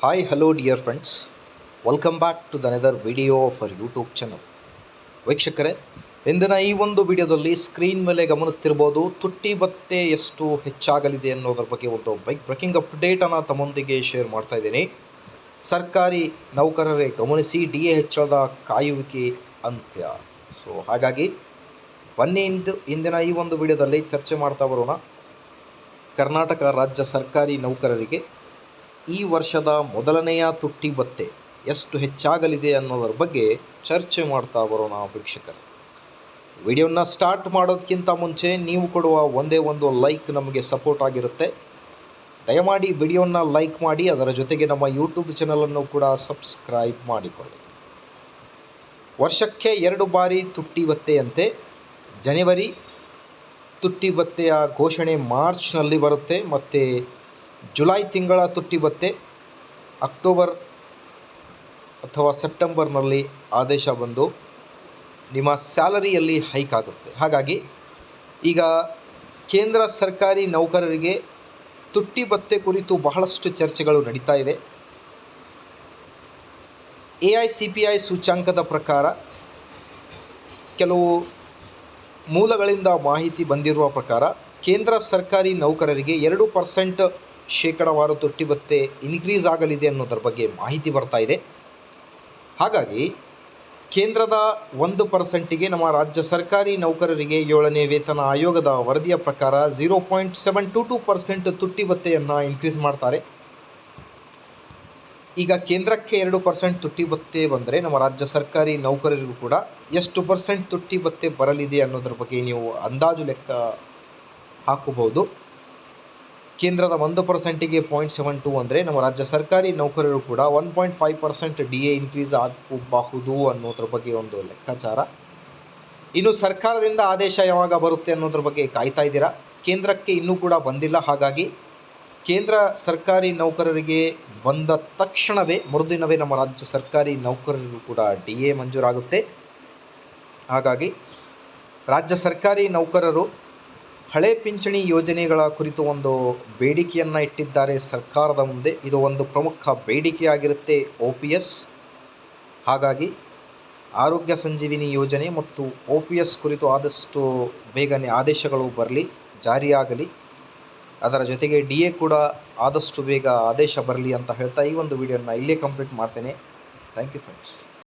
Hi hello dear friends welcome back to another video for YouTube channel ವೀಕ್ಷಕರೇ, ಇಂದಿನ ಈ ಒಂದು ವಿಡಿಯೋದಲ್ಲಿ ಸ್ಕ್ರೀನ್ ಮೇಲೆ ಗಮನಿಸ್ತಿರ್ಬೋದು ತುಟ್ಟಿ ಭತ್ತೆ ಎಷ್ಟು ಹೆಚ್ಚಾಗಲಿದೆ ಅನ್ನೋದ್ರ ಬಗ್ಗೆ ಒಂದು ಬೈಕ್ ಬ್ರೇಕಿಂಗ್ ಅಪ್ಡೇಟನ್ನು ತಮ್ಮೊಂದಿಗೆ ಶೇರ್ ಮಾಡ್ತಾ ಇದ್ದೀನಿ. ಸರ್ಕಾರಿ ನೌಕರರೇ, ಗಮನಿಸಿ ಡಿ ಎ ಹೆಚ್ಚಳದ ಕಾಯುವಿಕೆ ಅಂತ್ಯ. ಸೊ ಹಾಗಾಗಿ ಬನ್ನಿ ಇಂದು, ಇಂದಿನ ಈ ಒಂದು ವಿಡಿಯೋದಲ್ಲಿ ಚರ್ಚೆ ಮಾಡ್ತಾ ಬರೋಣ. ಕರ್ನಾಟಕ ರಾಜ್ಯ ಸರ್ಕಾರಿ ನೌಕರರಿಗೆ ಈ ವರ್ಷದ ಮೊದಲನೆಯ ತುಟ್ಟಿ ಭತ್ತೆ ಎಷ್ಟು ಹೆಚ್ಚಾಗಲಿದೆ ಅನ್ನೋದರ ಬಗ್ಗೆ ಚರ್ಚೆ ಮಾಡ್ತಾ ಬರೋಣ ವೀಕ್ಷಕರು. ವಿಡಿಯೋನ ಸ್ಟಾರ್ಟ್ ಮಾಡೋದಕ್ಕಿಂತ ಮುಂಚೆ ನೀವು ಕೊಡುವ ಒಂದೇ ಒಂದು ಲೈಕ್ ನಮಗೆ ಸಪೋರ್ಟ್ ಆಗಿರುತ್ತೆ. ದಯಮಾಡಿ ವಿಡಿಯೋನ ಲೈಕ್ ಮಾಡಿ, ಅದರ ಜೊತೆಗೆ ನಮ್ಮ ಯೂಟ್ಯೂಬ್ ಚಾನಲನ್ನು ಕೂಡ ಸಬ್ಸ್ಕ್ರೈಬ್ ಮಾಡಿಕೊಳ್ಳಿ. ವರ್ಷಕ್ಕೆ ಎರಡು ಬಾರಿ ತುಟ್ಟಿ ಭತ್ತೆಯಂತೆ ಜನವರಿ ತುಟ್ಟಿ ಭತ್ತೆಯ ಘೋಷಣೆ ಮಾರ್ಚ್ನಲ್ಲಿ ಬರುತ್ತೆ, ಮತ್ತು ಜುಲೈ ತಿಂಗಳ ತುಟ್ಟಿ ಭತ್ತೆ ಅಕ್ಟೋಬರ್ ಅಥವಾ ಸೆಪ್ಟೆಂಬರ್ನಲ್ಲಿ ಆದೇಶ ಬಂದು ನಿಮ್ಮ ಸ್ಯಾಲರಿಯಲ್ಲಿ ಹೈಕ್ ಆಗುತ್ತೆ. ಹಾಗಾಗಿ ಈಗ ಕೇಂದ್ರ ಸರ್ಕಾರಿ ನೌಕರರಿಗೆ ತುಟ್ಟಿ ಭತ್ತೆ ಕುರಿತು ಬಹಳಷ್ಟು ಚರ್ಚೆಗಳು ನಡೀತಾ ಇವೆ. A I C P I ಸೂಚ್ಯಾಂಕದ ಪ್ರಕಾರ ಕೆಲವು ಮೂಲಗಳಿಂದ ಮಾಹಿತಿ ಬಂದಿರುವ ಪ್ರಕಾರ ಕೇಂದ್ರ ಸರ್ಕಾರಿ ನೌಕರರಿಗೆ ಎರಡು ಪರ್ಸೆಂಟ್ ಶೇಕಡವಾರು ತುಟ್ಟಿ ಭತ್ತೆ ಇನ್ಕ್ರೀಸ್ ಆಗಲಿದೆ ಅನ್ನೋದರ ಬಗ್ಗೆ ಮಾಹಿತಿ ಬರ್ತಾ ಇದೆ. ಹಾಗಾಗಿ ಕೇಂದ್ರದ ಒಂದು ಪರ್ಸೆಂಟಿಗೆ ನಮ್ಮ ರಾಜ್ಯ ಸರ್ಕಾರಿ ನೌಕರರಿಗೆ ಏಳನೇ ವೇತನ ಆಯೋಗದ ವರದಿಯ ಪ್ರಕಾರ zero point seven two two percent ತುಟ್ಟಿ ಭತ್ತೆಯನ್ನು ಇನ್ಕ್ರೀಸ್ ಮಾಡ್ತಾರೆ. ಈಗ ಕೇಂದ್ರಕ್ಕೆ ಎರಡು ಪರ್ಸೆಂಟ್ ತುಟ್ಟಿ ಭತ್ತೆ ಬಂದರೆ ನಮ್ಮ ರಾಜ್ಯ ಸರ್ಕಾರಿ ನೌಕರರಿಗೂ ಕೂಡ ಎಷ್ಟು ಪರ್ಸೆಂಟ್ ತುಟ್ಟಿ ಭತ್ತೆ ಬರಲಿದೆ ಅನ್ನೋದ್ರ ಬಗ್ಗೆ ನೀವು ಅಂದಾಜು ಲೆಕ್ಕ ಹಾಕಬಹುದು. ಕೇಂದ್ರದ ಒಂದು ಪರ್ಸೆಂಟಿಗೆ ಪಾಯಿಂಟ್ ಸೆವೆನ್ ಟು ಅಂದರೆ ನಮ್ಮ ರಾಜ್ಯ ಸರ್ಕಾರಿ ನೌಕರರು ಕೂಡ one point five percent D A increase ಆಗಬಹುದು ಅನ್ನೋದ್ರ ಬಗ್ಗೆ ಒಂದು ಲೆಕ್ಕಾಚಾರ. ಇನ್ನು ಸರ್ಕಾರದಿಂದ ಆದೇಶ ಯಾವಾಗ ಬರುತ್ತೆ ಅನ್ನೋದ್ರ ಬಗ್ಗೆ ಕಾಯ್ತಾ ಇದ್ದೀರಾ? ಕೇಂದ್ರಕ್ಕೆ ಇನ್ನೂ ಕೂಡ ಬಂದಿಲ್ಲ. ಹಾಗಾಗಿ ಕೇಂದ್ರ ಸರ್ಕಾರಿ ನೌಕರರಿಗೆ ಬಂದ ತಕ್ಷಣವೇ, ಮರುದಿನವೇ ನಮ್ಮ ರಾಜ್ಯ ಸರ್ಕಾರಿ ನೌಕರರು ಕೂಡ ಡಿ ಎ ಮಂಜೂರಾಗುತ್ತೆ. ಹಾಗಾಗಿ ರಾಜ್ಯ ಸರ್ಕಾರಿ ನೌಕರರು ಹಳೆ ಪಿಂಚಣಿ ಯೋಜನೆಗಳ ಕುರಿತು ಒಂದು ಬೇಡಿಕೆಯನ್ನು ಇಟ್ಟಿದ್ದಾರೆ ಸರ್ಕಾರದ ಮುಂದೆ. ಇದು ಒಂದು ಪ್ರಮುಖ ಬೇಡಿಕೆಯಾಗಿರುತ್ತೆ ಒ ಪಿ ಎಸ್. ಹಾಗಾಗಿ ಆರೋಗ್ಯ ಸಂಜೀವಿನಿ ಯೋಜನೆ ಮತ್ತು ಒ ಪಿ ಎಸ್ ಕುರಿತು ಆದಷ್ಟು ಬೇಗನೆ ಆದೇಶಗಳು ಬರಲಿ, ಜಾರಿಯಾಗಲಿ. ಅದರ ಜೊತೆಗೆ ಡಿ ಎ ಕೂಡ ಆದಷ್ಟು ಬೇಗ ಆದೇಶ ಬರಲಿ ಅಂತ ಹೇಳ್ತಾ ಈ ಒಂದು ವಿಡಿಯೋನ ಇಲ್ಲೇ ಕಂಪ್ಲೀಟ್ ಮಾಡ್ತೇನೆ. Thank you friends.